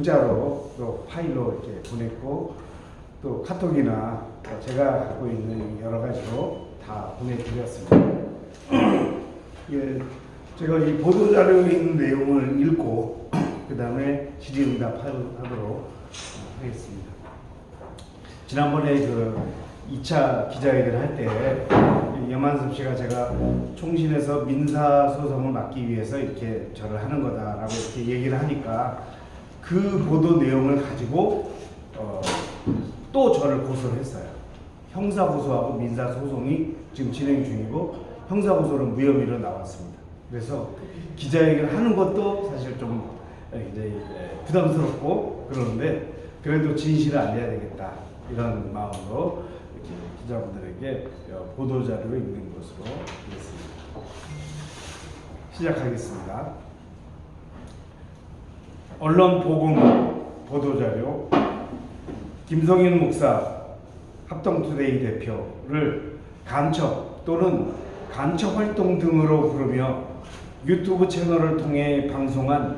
문자로 또 파일로 이렇게 보냈고 또 카톡이나 제가 갖고 있는 여러 가지로 다 보내드렸습니다. 예, 제가 이 보도 자료에 있는 내용을 읽고 그 다음에 질의응답하도록 하겠습니다. 지난번에 그 2차 기자회견 할때 염한섭 씨가 제가 총신에서 민사 소송을 막기 위해서 이렇게 저를 하는 거다라고 이렇게 얘기를 하니까 그 보도 내용을 가지고 어, 또 저를 고소를 했어요. 형사 고소하고 민사 소송이 지금 진행 중이고 형사 고소는 무혐의로 나왔습니다. 그래서 기자회견 하는 것도 사실 좀 이제 부담스럽고 그러는데 그래도 진실을 알려야 되겠다 이런 마음으로 이렇게 기자분들에게 어, 보도 자료를 읽는 것으로 하겠습니다. 시작하겠습니다. 언론 보고문 보도 자료 김성윤 목사 합동투데이 대표를 간첩 또는 간첩 활동 등으로 부르며 유튜브 채널을 통해 방송한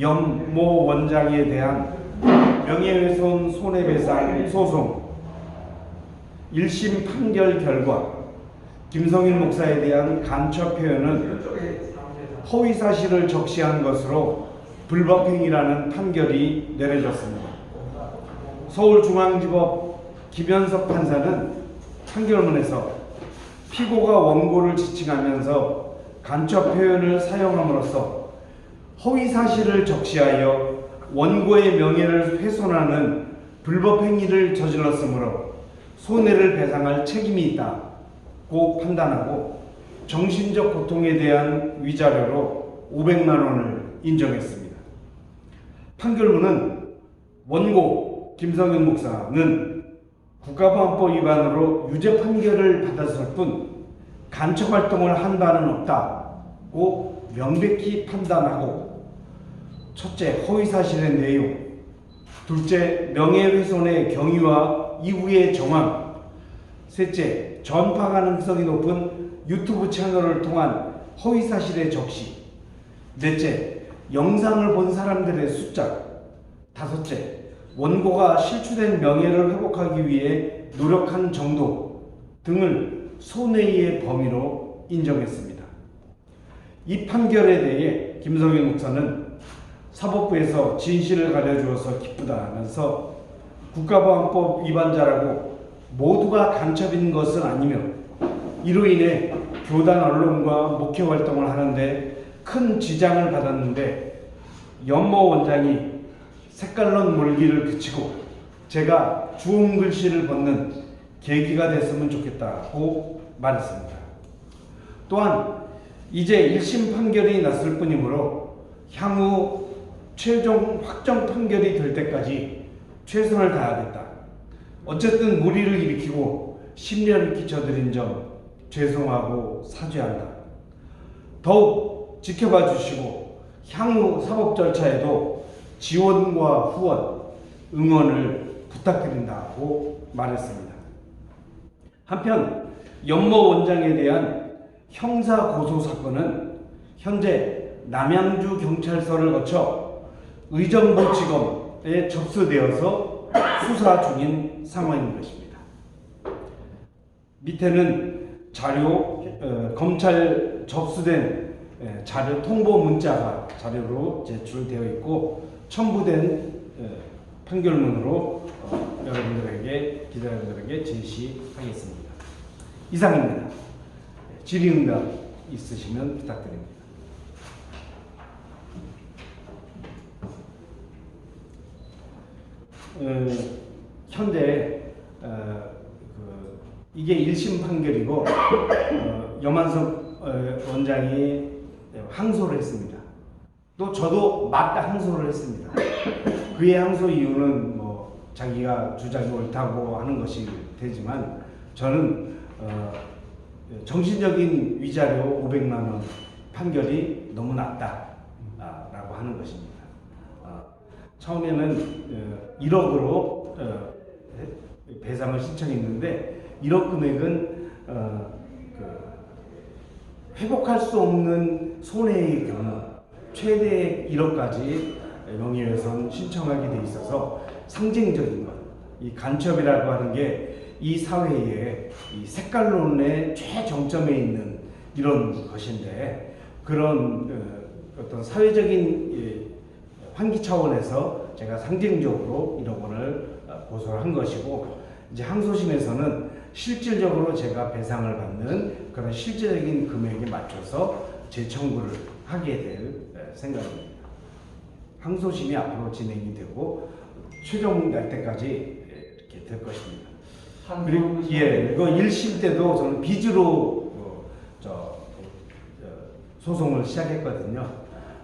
염모 원장에 대한 명예훼손 손해배상 소송. 1심 판결 결과 김성윤 목사에 대한 간첩 표현은 허위 사실을 적시한 것으로 불법행위라는 판결이 내려졌습니다. 서울중앙지법 김현석 판사는 판결문에서 피고가 원고를 지칭하면서 간첩 표현을 사용함으로써 허위 사실을 적시하여 원고의 명예를 훼손하는 불법 행위를 저질렀으므로 손해를 배상할 책임이 있다고 판단하고 정신적 고통에 대한 위자료로 500만 원을 인정했습니다. 판결문은 원고 김성윤 목사는 국가보안법 위반으로 유죄 판결을 받았을 뿐 간첩 활동을 한 바는 없다고 명백히 판단하고 첫째 허위 사실의 내용, 둘째 명예훼손의 경위와 이후의 정황, 셋째 전파 가능성이 높은 유튜브 채널을 통한 허위 사실의 적시, 넷째 영상을 본 사람들의 숫자, 다섯째 원고가 실추된 명예를 회복하기 위해 노력한 정도 등을 손해의 범위로 인정했습니다. 이 판결에 대해 김성윤 목사는 사법부에서 진실을 가려주어서 기쁘다 하면서 국가보안법 위반자라고 모두가 간첩인 것은 아니며 이로 인해 교단 언론과 목회 활동을 하는데 큰 지장을 받았는데 연모 원장이 색깔론 몰기를 그치고 제가 주홍 글씨를 벗는 계기가 됐으면 좋겠다고 말했습니다. 또한 이제 1심 판결이 났을 뿐이므로 향후 최종 확정 판결이 될 때까지 최선을 다하겠다. 어쨌든 무리를 일으키고 심려를 끼쳐드린 점 죄송하고 사죄한다. 더욱 지켜봐 주시고 향후 사법 절차에도 지원과 후원, 응원을 부탁드린다고 말했습니다. 한편 연모 원장에 대한 형사 고소 사건은 현재 남양주 경찰서를 거쳐 의정부지검에 접수되어서 수사 중인 상황인 것입니다. 밑에는 자료 어, 검찰 접수된 에, 자료 통보 문자가 자료로 제출되어 있고 첨부된 에, 판결문으로 어, 여러분들에게 기자분들에게 제시하겠습니다. 이상입니다. 질의응답 있으시면 부탁드립니다. 어, 현재 어, 그, 이게 1심 판결이고 어, 염한석 어, 원장이 항소를 했습니다. 또 저도 맞다 항소를 했습니다. 그의 항소 이유는 뭐 자기가 주장이 옳다고 하는 것이 되지만 저는 어, 정신적인 위자료 500만 원 판결이 너무 낮다라고 하는 것입니다. 어, 처음에는 어, 1억으로 어, 배상을 신청했는데 1억 금액은 어, 그 회복할 수 없는 손해의 경우 최대 1억까지 명예훼손 신청하게 돼 있어서 상징적인 것, 이 간첩이라고 하는 게 이 사회의 이 색깔론의 최정점에 있는 이런 것인데 그런 어, 어떤 사회적인 이 환기 차원에서 제가 상징적으로 1억 원을 어, 고소를 한 것이고 이제 항소심에서는 실질적으로 제가 배상을 받는 그런 실질적인 금액에 맞춰서 재청구를 하게 될 에, 생각입니다. 항소심이 앞으로 진행이 되고 최종 날 때까지 에, 이렇게 될 것입니다. 그리고 예, 이거 1심 때도 저는 빚으로 어, 저, 어, 소송을 시작했거든요.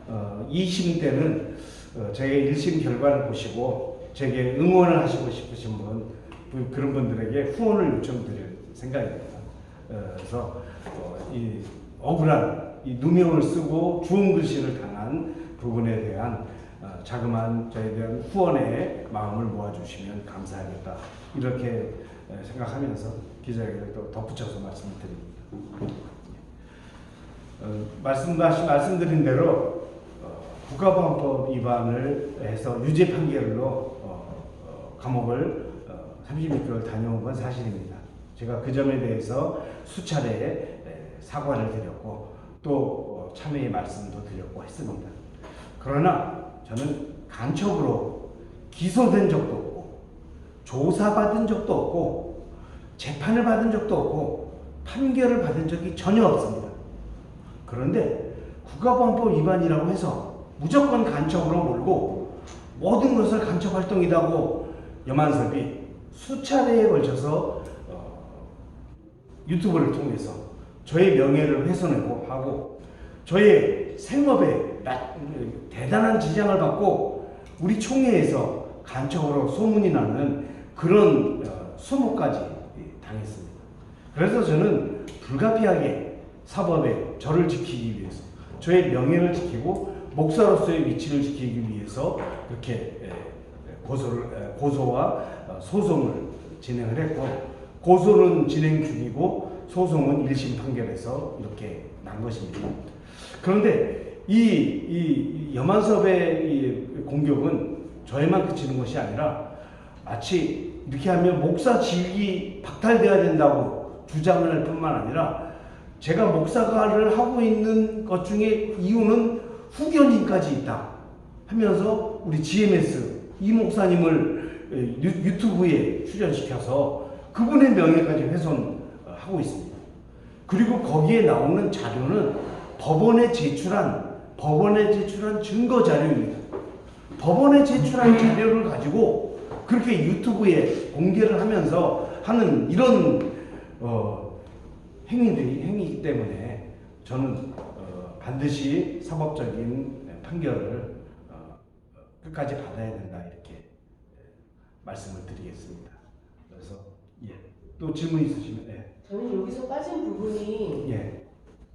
어, 2심 때는 어, 저의 1심 결과를 보시고 제게 응원을 하시고 싶으신 분 그- 그런 분들에게 후원을 요청드릴 생각입니다. 어, 그래서 어, 이 억울한 이 누명을 쓰고 주홍 글씨를 당한 부분에 대한 어, 자그마한 저에 대한 후원의 마음을 모아주시면 감사하겠다 이렇게 에, 생각하면서 기자에게 또 덧붙여서 말씀을 드립니다. 어, 말씀하신 말씀드린 대로 어, 국가보안법 위반을 해서 유죄 판결로 감옥을 어, 36개월 다녀온 건 사실입니다. 제가 그 점에 대해서 수차례 에, 사과를 드렸고 또 어, 참회의 말씀도 드렸고 했습니다. 그러나 저는 간첩으로 기소된 적도 없고 조사받은 적도 없고 재판을 받은 적도 없고 판결을 받은 적이 전혀 없습니다. 그런데 국가보안법 위반이라고 해서 무조건 간첩으로 몰고 모든 것을 간첩 활동이라고 염한섭이 수차례에 걸쳐서 어, 유튜브를 통해서 저의 명예를 훼손하고 하고 저의 생업에 나- 대단한 지장을 받고 우리 총회에서 간첩으로 소문이 나는 그런 어, 소모까지 당했습니다. 그래서 저는 불가피하게 사법에 저를 지키기 위해서 저의 명예를 지키고 목사로서의 위치를 지키기 위해서 그렇게 에, 고소를 에, 고소와 어, 소송을 진행을 했고 고소는 진행 중이고 소송은 1심 판결에서 이렇게 난 것입니다. 그런데 이, 이, 이 염한섭의 이 공격은 저에만 그치는 것이 아니라 마치 이렇게 하면 목사 직이 박탈돼야 된다고 주장을 할 뿐만 아니라 제가 목사가를 하고 있는 것 중에 이유는 후견인까지 있다 하면서 우리 GMS 이 목사님을 유- 유튜브에 출연시켜서 그분의 명예까지 훼손하고 있습니다. 그리고 거기에 나오는 자료는 법원에 제출한 법원에 제출한 증거 자료입니다. 법원에 제출한 자료를 가지고 그렇게 유튜브에 공개를 하면서 하는 이런 어, 행위들이 행위이기 때문에 저는 어, 반드시 사법적인 판결을 어, 끝까지 받아야 된다 이렇게 예, 말씀을 드리겠습니다. 그래서 예. 또 질문 있으시면 예. 저는 여기서 빠진 부분이 예.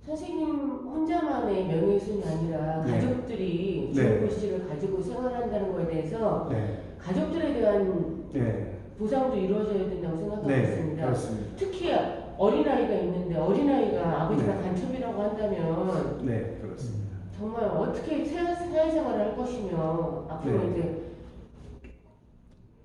선생님 혼자만의 명예훼손이 아니라 네. 가족들이 네. 주호 씨를 가지고 생활한다는 거에 대해서 네. 가족들에 대한 네. 보상도 이루어져야 된다고 생각하고 네. 있습니다. 그렇습니다. 특히 어린아이가 있는데 어린아이가 아버지가 네. 간첩이라고 한다면 네. 그렇습니다. 정말 어떻게 사- 사회생활을 할 것이며 앞으로 네. 이제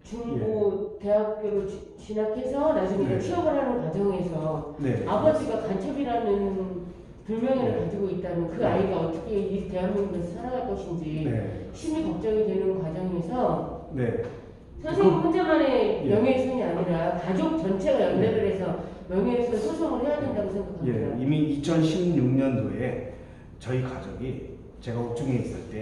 중고 대학교를 지- 진학해서 나중에 네. 취업을 하는 과정에서 네. 아버지가 간첩이라는 불명예를 네. 가지고 있다면 그 네. 아이가 어떻게 이 대한민국에서 살아갈 것인지 네. 심히 걱정이 되는 과정에서 네. 선생님 그- 혼자만의 예. 명예훼손이 아니라 가족 전체가 연대를 해서 명예훼손 소송을 해야 된다고 생각합니다. 예, 이미 2016년도에 저희 가족이 제가 옥중에 있을 때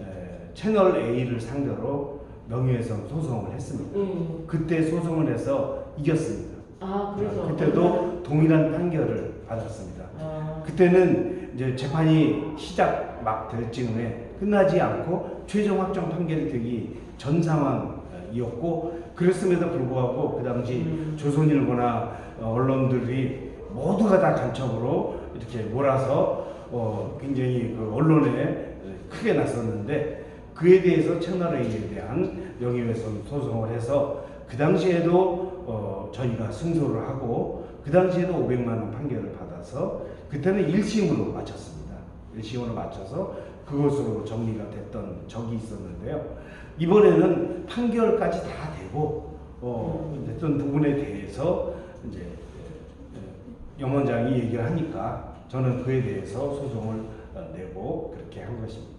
에, 채널 A를 상대로 명예훼손 소송을 했습니다. 예. 그때 소송을 해서 이겼습니다. 아 그래서 그때도 동일한 판결을 받았습니다. 아, 그때는 이제 재판이 시작 막 될 즈음에 끝나지 않고 최종 확정 판결이 되기 전 상황이었고 그랬음에도 불구하고 그 당시 음. 조선일보나 어, 언론들이 모두가 다 간첩으로 이렇게 몰아서 어, 굉장히 그 언론에 크게 나섰는데 그에 대해서 채널A에 대한 명예훼손 소송을 해서 그 당시에도 어, 저희가 승소를 하고 그 당시에도 500만 원 판결을 받아서 그때는 1심으로 마쳤습니다. 1심으로 맞춰서 그것으로 정리가 됐던 적이 있었는데요. 이번에는 판결까지 다 되고 어, 됐던 부분에 대해서 이제 에, 염원장이 얘기를 하니까 저는 그에 대해서 소송을 어, 내고 그렇게 한 것입니다.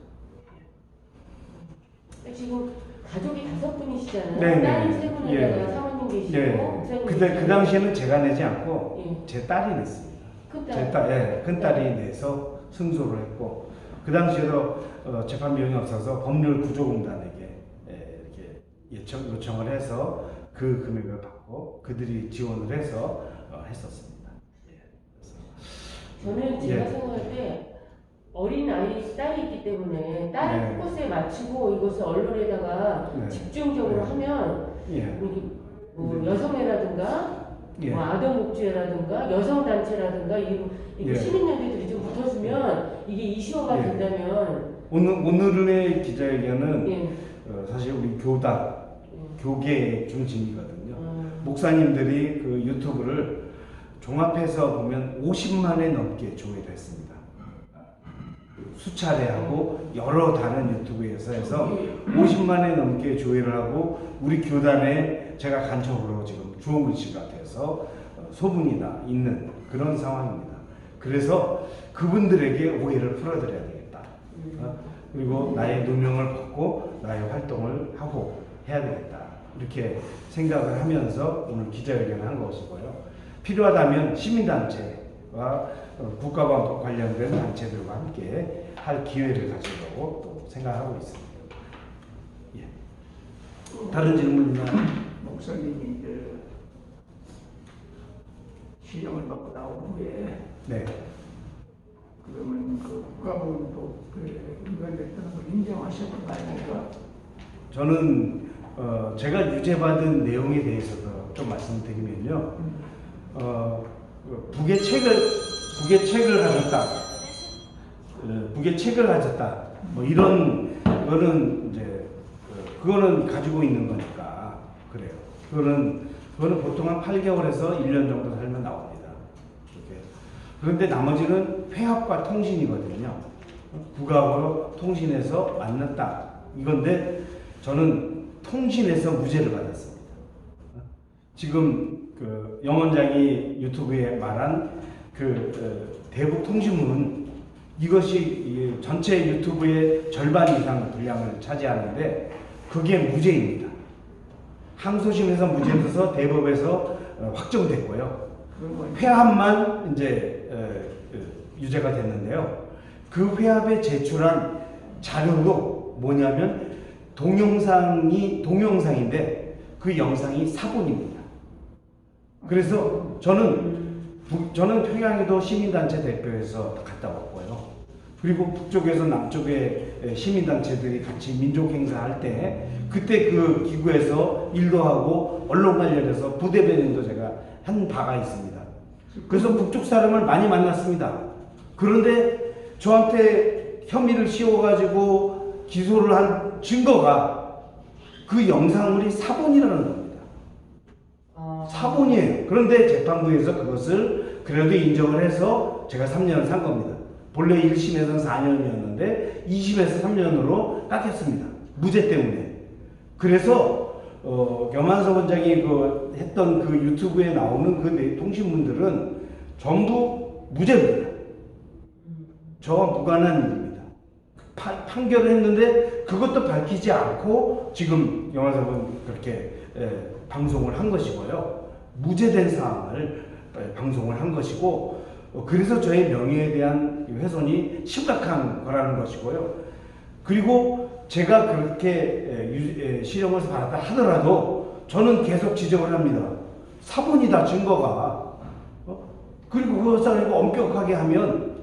지금 가족이 다섯 분이시잖아요. 네, 네. 딸이 세 분에다가 예. 사모님 계시고 네. 목사님 그때 그 계시고. 당시에는 제가 내지 않고 예. 제 딸이 냈습니다. 큰딸. 제 딸, 예, 큰 딸이 내서 승소를 했고 그 당시에도 어, 재판 비용이 없어서 법률 구조공단에게 예, 이렇게 요청, 요청을 해서 그 금액을 받고 그들이 지원을 해서 어, 했었습니다. 예. 그래서 저는 제가 예. 생각할 때 어린 아이 딸이 있기 때문에 딸 네. 포커스에 맞추고 이것을 언론에다가 네. 집중적으로 네. 하면 예, 이렇게 뭐 네. 여성회라든가 예, 뭐 아동 목주회라든가 여성 단체라든가 이 이게 예. 시민연대들이 좀 붙어주면 이게 이슈화가 예. 된다면 오늘 오늘의 기자회견은 예. 어, 사실 우리 교단 예. 교계의 중심이거든요. 음. 목사님들이 그 유튜브를 종합해서 보면 50만에 넘게 조회를 했습니다. 수차례 하고 여러 다른 유튜브에서 해서 50만에 넘게 조회를 하고 우리 교단에 제가 간첩으로 지금 주어물치가 돼서 어, 소문이 나 있는 그런 상황입니다. 그래서 그분들에게 오해를 풀어드려야 되겠다. 어? 그리고 나의 누명을 벗고 나의 활동을 하고 해야 되겠다. 이렇게 생각을 하면서 오늘 기자회견을 한 것이고요. 필요하다면 시민단체와 어, 국가와 관련된 단체들과 함께 할 기회를 가지려고 또 생각하고 있습니다. 예. 다른 질문 있나요? 목사님이 그 시정을 받고 나온 후에 네. 그러면 그 국가보험도 그 위반됐다는 걸 인정하셨던 거 아닙니까? 저는 어, 제가 유죄받은 내용에 대해서도 좀 말씀드리면요. 어, 그 북의 책을 북의 책을 가졌다. 어, 북의 책을 가졌다. 뭐 이런 거는 이제 어, 그거는 가지고 있는 거니까 그래요. 그거는 그거는 보통 한 8개월에서 1년 정도 살면 나옵니다. 이렇게. 그런데 나머지는 회합과 통신이거든요. 국가하고 통신에서 만났다. 이건데 저는 통신에서 무죄를 받았습니다. 지금 그 영원장이 유튜브에 말한 그 어, 대북 통신문은 이것이 이 전체 유튜브의 절반 이상 분량을 차지하는데 그게 무죄입니다. 항소심에서 무죄돼서 대법에서 어, 확정됐고요. 회합만 이제 어, 어, 유죄가 됐는데요. 그 회합에 제출한 자료도 뭐냐면 동영상이 동영상인데 그 영상이 사본입니다. 그래서 저는 북- 저는 평양에도 시민단체 대표에서 갔다 왔고요. 그리고 북쪽에서 남쪽에 에, 시민단체들이 같이 민족 행사할 때 그때 그 기구에서 일도 하고 언론 관련해서 부대변인도 제가 한 바가 있습니다. 그래서 북쪽 사람을 많이 만났습니다. 그런데 저한테 혐의를 씌워가지고 기소를 한 증거가 그 영상물이 사본이라는 겁니다. 아. 사본이에요. 그런데 재판부에서 그것을 그래도 인정을 해서 제가 3년을 산 겁니다. 본래 1심에서는 4년이었는데 2심에서 3년으로 깎였습니다. 무죄 때문에. 그래서 어, 염한석 원장이 그 했던 그 유튜브에 나오는 그 내- 통신문들은 전부 무죄입니다. 저와 무관한 일입니다. 파- 판결을 했는데 그것도 밝히지 않고 지금 영화사분 그렇게 에, 방송을 한 것이고요. 무죄된 사항을 에, 방송을 한 것이고 어, 그래서 저의 명예에 대한 훼손이 심각한 거라는 것이고요. 그리고 제가 그렇게 에, 유- 에, 실형을 받았다 하더라도 저는 계속 지적을 합니다. 사본이다 증거가. 어? 그리고 그것을 엄격하게 하면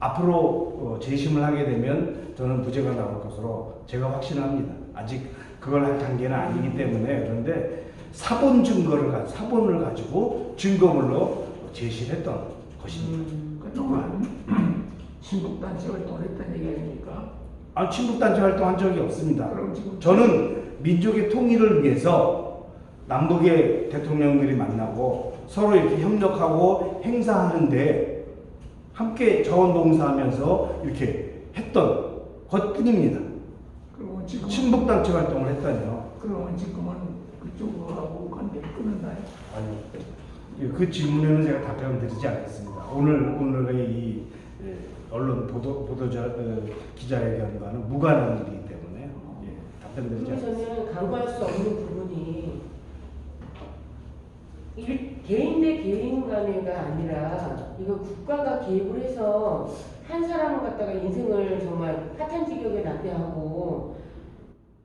앞으로 어, 재심을 하게 되면 저는 무죄가 나올 것으로 제가 확신합니다. 아직 그걸 할 단계는 아니기 때문에 그런데 사본 증거를 가 사본을 가지고 증거물로 제시를 했던 것입니다. 음. 그동안 신북단체 활동을 했다는 얘기 아닙니까? 아 친북단체 활동한 적이 없습니다. 그럼 지금 저는 민족의 통일을 위해서 남북의 대통령들이 만나고 서로 이렇게 협력하고 행사하는데 함께 자원봉사하면서 이렇게 했던 것뿐입니다. 그리고 지금 친북 단체 활동을 했다니요. 그러면 지금은 그쪽하고 관계를 끊었나요? 아니, 예, 그 질문에는 제가 답변 드리지 않겠습니다. 오늘 오늘의 이 예, 언론 보도 보도자 어, 기자회견과는 무관한 일이기 때문에 예, 답변 드리지 않겠습니다. 간과할 수 없는 부분이 일, 개인 대 개인 간의가 아니라 이거 국가가 개입을 해서 한 사람을 갖다가 인생을 정말 파탄 지경에 납대하고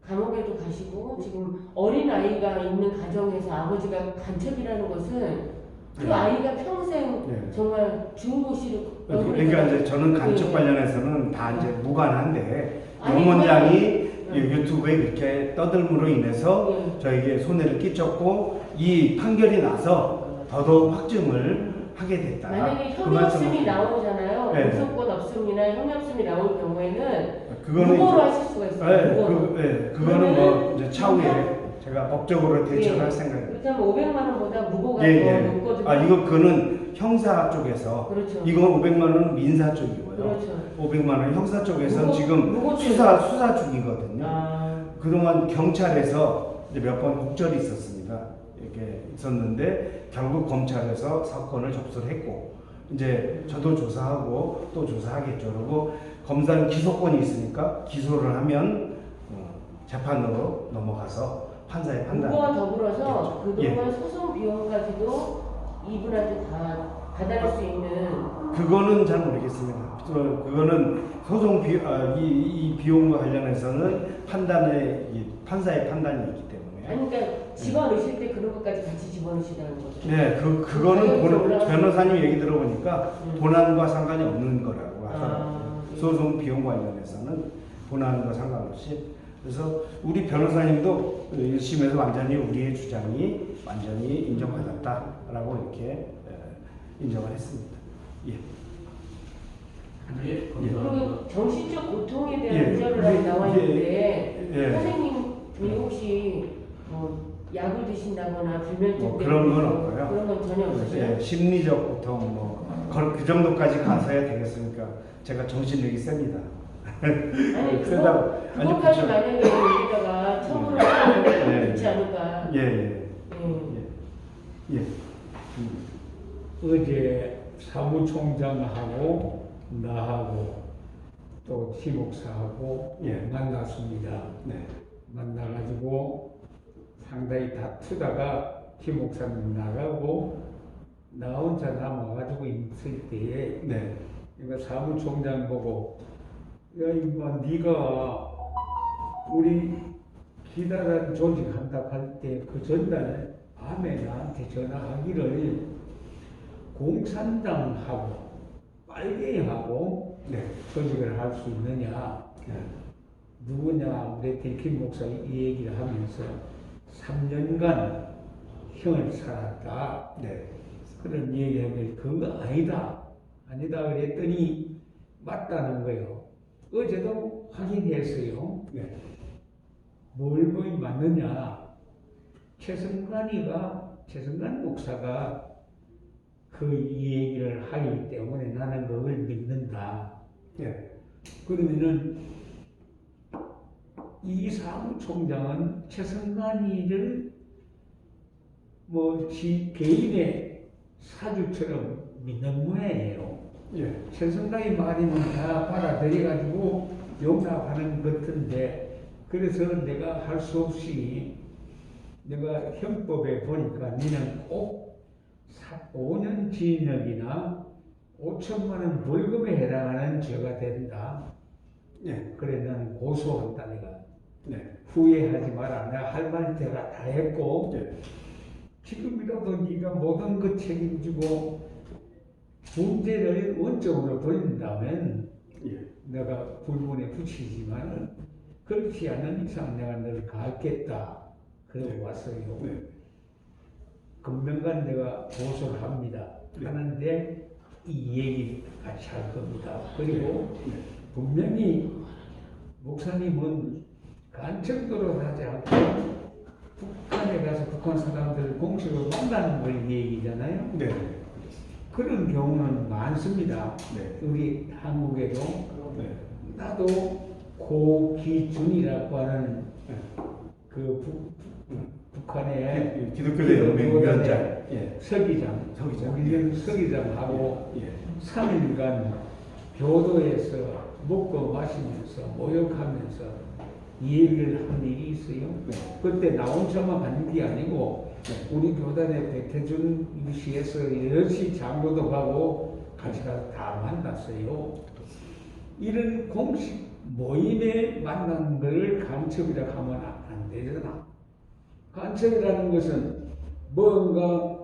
감옥에도 가시고 지금 어린 아이가 있는 가정에서 아버지가 간첩이라는 것은 그 네. 아이가 평생 네. 정말 중고시를 그러니까 이제 저는 간첩 예. 관련해서는 다 이제 무관한데 아니, 용원장이 네. 유튜브에 이렇게 떠들므로 인해서 네. 저에게 손해를 끼쳤고 이 판결이 나서 더더욱 확증을 하게 됐다. 만약에 그 형이없음이 말씀을- 나오잖아요. 네. 공소권 없음이나 형이없음이 나올 경우에는 그거는 무고로 하실 수가 있어요. 네. 그, 네, 그거는 뭐 이제 차후에 제가 법적으로 대처를 예. 할 생각입니다. 그렇다면 500만 원보다 무고가 예, 더 예. 높거든요. 아, 이거 그거는 형사 쪽에서 그렇죠. 이건 500만 원은 민사 쪽이고요. 그렇죠. 500만 원 형사 쪽에서 무고- 지금 무고 수사 수사 중이거든요. 아, 그동안 경찰에서 몇번 국절이 있었습니다. 이렇게 있었는데 결국 검찰에서 사건을 접수를 했고 이제 저도 조사하고 또 조사하겠죠. 그리고 검사는 기소권이 있으니까 기소를 하면 어, 재판으로 넘어가서 판사의 판단. 무고와 더불어서 예. 그동안 소송 비용까지도 이분한테 다 받아낼 수 있는 그거는 잘 모르겠습니다. 또 그거는 소송 비, 아, 이, 이 비용과 관련해서는 판단의 이 판사의 판단이 있기 때문에. 아니 그러니까 집어넣으실 때 그런 것까지 같이 집어넣으시다는 거죠. 네, 그 그거는 본- 변호사님 얘기 들어보니까 음. 본안과 상관이 없는 거라고 아, 하더라고요. 예. 소송 비용 관련해서는 본안과 상관없이 그래서 우리 변호사님도 1심에서 완전히 우리의 주장이 완전히 인정받았다 라고 이렇게 에, 인정을 했습니다. 예. 예, 그리고 정신적 고통에 대한 예, 예, 나와 예, 있는데 예. 선생님이 혹시 뭐 약을 드신다거나 불면증 뭐 그런 건뭐 없고요. 그런 건 전혀 없으세요? 예, 심리적 고통 뭐그 정도까지 가서야 되겠습니까? 제가 정신력이 셉니다. 아니. 그거 그쵸. 만약에 여기다가 처벌을 하면 네. 좋지 않을까? 예, 예, 예. 예. 예. 음. 어제 사무총장하고 나하고 또 지목사하고 예. 만났습니다. 네. 만나가지고 상당히 다투다가 지목사님 나가고 나 혼자 남아가지고 있을 때에 네. 이거 사무총장 보고 야 이거 네가 우리 기다란 조직 한다고 할때 그 전날 밤에 나한테 전화하기를 공산당하고 빨갱이하고 네. 조직을 할 수 있느냐 네. 누구냐 우리 대김 목사 이 얘기를 하면서 3년간 형을 살았다 네. 그런 얘기하면 그거 아니다 아니다 그랬더니 맞다는 거예요 어제도 확인했어요 네. 뭘 보이 맞느냐 최승관이가 최승관 목사가 그이 얘기를 하기 때문에 나는 그걸 믿는다 네. 그러면은 이 사무총장은 최승관이를 뭐 지, 개인의 사주처럼 믿는 모양이에요. 예. 최승관이 말이면 다 받아들여가지고 용납하는 것 같은데 그래서 내가 할 수 없이 내가 형법에 보니까 니는 꼭 5년 징역이나 5천만 원 벌금에 해당하는 죄가 된다. 예. 그래 나는 고소한다 내가 네. 후회하지 마라 내가 할말 내가 다 했고 예. 지금이라도 네가 모든 것 책임지고 문제를 원점으로 돌린다면 예. 내가 불문에 붙이지만 그렇지 않은 이상 내가 너를 가겠다 그러고 네. 왔어요 네. 금명간 내가 고소를 합니다 네. 하는데 이 얘기 같이 할 겁니다 그리고 네. 분명히 목사님은 간첩도로 하지 않고 북한에 가서 북한 사람들을 공식으로 만나는 걸 얘기잖아요. 네. 그런 경우는 많습니다. 네. 우리 한국에도 네. 나도 고기준이라고 하는 예. 그 북, 북한의 기독교대 연맹 기독교단의 위원장. 예. 서기장, 서기장. 우리는 서기장하고 예. 3일간 교도에서 먹고 마시면서 모욕하면서 이 얘기를 한 일이 있어요. 네. 그때 나 혼자만 하는 게 아니고 네. 우리 교단의 백태준 유시에서 여럿이 장로도 가고 같이 가서 다 만났어요. 이런 공식 모임에 만난 걸 간첩이라고 하면 안 되잖아. 간첩이라는 것은 뭔가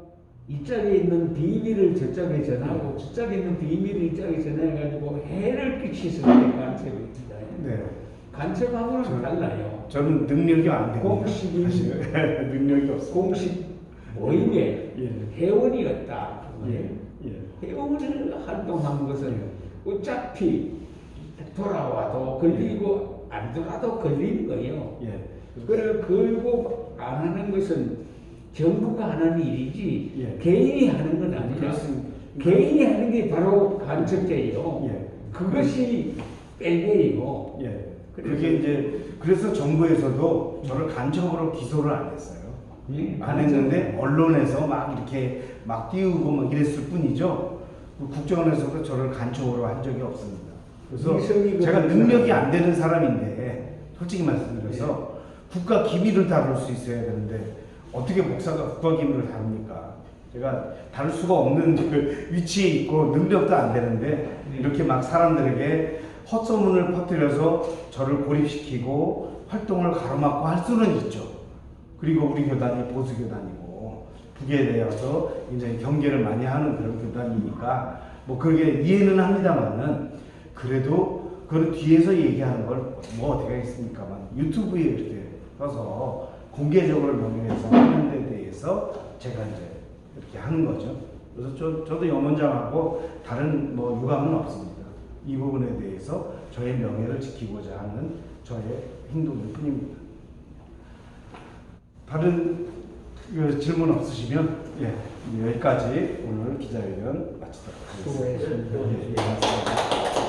이쪽에 있는 비밀을 저쪽에 전하고 저쪽에 있는 비밀을 이쪽에 전해가지고 해를 끼치는 게 간첩입니다. 네. 간첩하고는 저- 달라요. 저는 능력이 안 됩니다. 사실. 능력이 없습니다. 공식 모임에 예. 회원이었다. 예. 예. 회원을 활동한 것은 어차피 돌아와도 걸리고 안 돌아도 걸리는 거예요. 예. 그걸 걸고 안 하는 것은 정부가 하는 일이지 예. 개인이 하는 건 아니라. 개인이 하는 게 바로 간첩죄예요. 예. 그것이 빼개예요. 예. 그게 이제 그래서 정부에서도 저를 간첩으로 기소를 안 했어요. 예, 안 했는데 언론에서 막 이렇게 막 띄우고 막 이랬을 뿐이죠. 그 국정원에서도 저를 간첩으로 한 적이 없습니다. 그래서 제가 능력이. 안 되는 사람인데 솔직히 말씀드려서 국가 기밀을 다룰 수 있어야 되는데 어떻게 목사가 국가 기밀을 다룹니까? 제가 다룰 수가 없는 그 위치에 있고 능력도 안 되는데 이렇게 막 사람들에게 헛소문을 퍼뜨려서 저를 고립시키고 활동을 가로막고 할 수는 있죠. 그리고 우리 교단이 보수 교단이고 북에 대해서 이제 경계를 많이 하는 그런 교단이니까 뭐 그게 이해는 합니다만은 그래도 그 뒤에서 얘기하는 걸 뭐 어떻게 하겠습니까만 유튜브에 이렇게 떠서 공개적으로 명예훼손 하는 데 대해서 제가 이제 이렇게 하는 거죠. 그래서 저, 저도 염원장하고 다른 뭐 유감은 없습니다. 이 부분에 대해서 저의 명예를 지키고자 하는 저의 행동일 뿐입니다. 다른 그 질문 없으시면 예, 여기까지 오늘 기자회견 마치도록 하겠습니다. 수고했습니다. 예, 예.